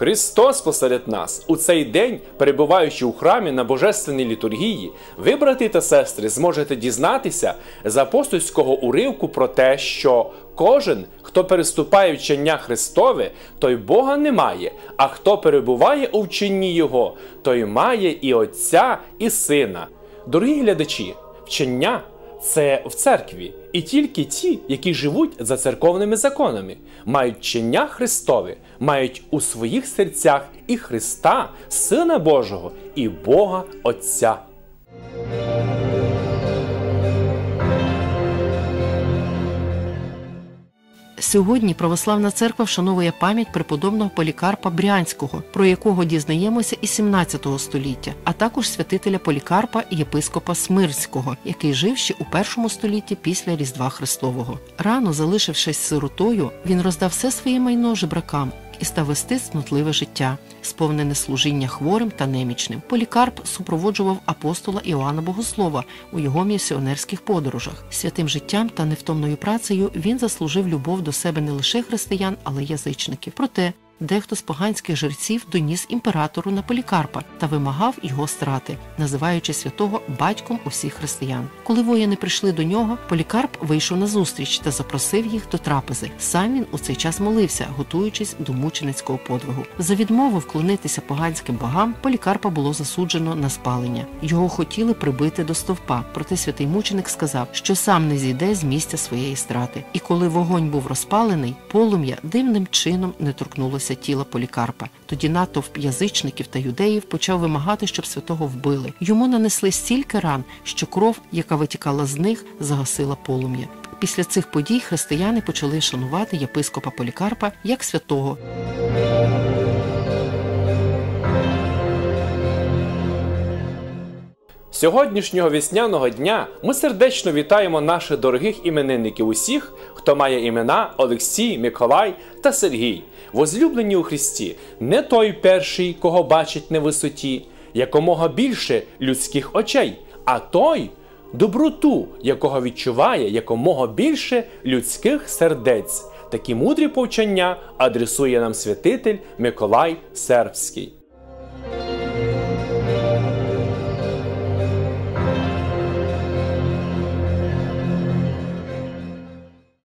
Христос посеред нас у цей день, перебуваючи у храмі на божественній літургії, ви, брати та сестри, зможете дізнатися з апостольського уривку про те, що кожен, хто переступає вчення Христове, той Бога не має, а хто перебуває у вченні Його, той має і Отця, і Сина. Дорогі глядачі, вчення це в церкві, і тільки ті, які живуть за церковними законами, мають вчення Христові, мають у своїх серцях і Христа, Сина Божого, і Бога Отця. Сьогодні православна церква вшановує пам'ять преподобного Полікарпа Брянського, про якого дізнаємося і 17 століття, а також святителя Полікарпа і єпископа Смирського, який жив ще у першому столітті після Різдва Христового. Рано залишившись сиротою, він роздав все своє майно жебракам. І став вести смутливе життя, сповнене служіння хворим та немічним. Полікарп супроводжував апостола Іоанна Богослова у його місіонерських подорожах. Святим життям та невтомною працею він заслужив любов до себе не лише християн, але й язичників. Проте дехто з поганських жерців доніс імператору на Полікарпа та вимагав його страти, називаючи святого батьком усіх християн. Коли воїни прийшли до нього, Полікарп вийшов на зустріч та запросив їх до трапези. Сам він у цей час молився, готуючись до мученицького подвигу. За відмову вклонитися поганським богам Полікарпа було засуджено на спалення. Його хотіли прибити до стовпа, проте святий мученик сказав, що сам не зійде з місця своєї страти. І коли вогонь був розпалений, полум'я дивним чином не торкнулося тіла Полікарпа. Тоді натовп язичників та юдеїв почав вимагати, щоб святого вбили. Йому нанесли стільки ран, що кров, яка витікала з них, загасила полум'я. Після цих подій християни почали шанувати єпископа Полікарпа як святого. Сьогоднішнього весняного дня ми сердечно вітаємо наших дорогих іменинників усіх, хто має імена Олексій, Миколай та Сергій, возлюблені у Христі, не той перший, кого бачить на висоті, якомога більше людських очей, а той доброту, якого відчуває якомога більше людських сердець. Такі мудрі повчання адресує нам святитель Миколай Сербський.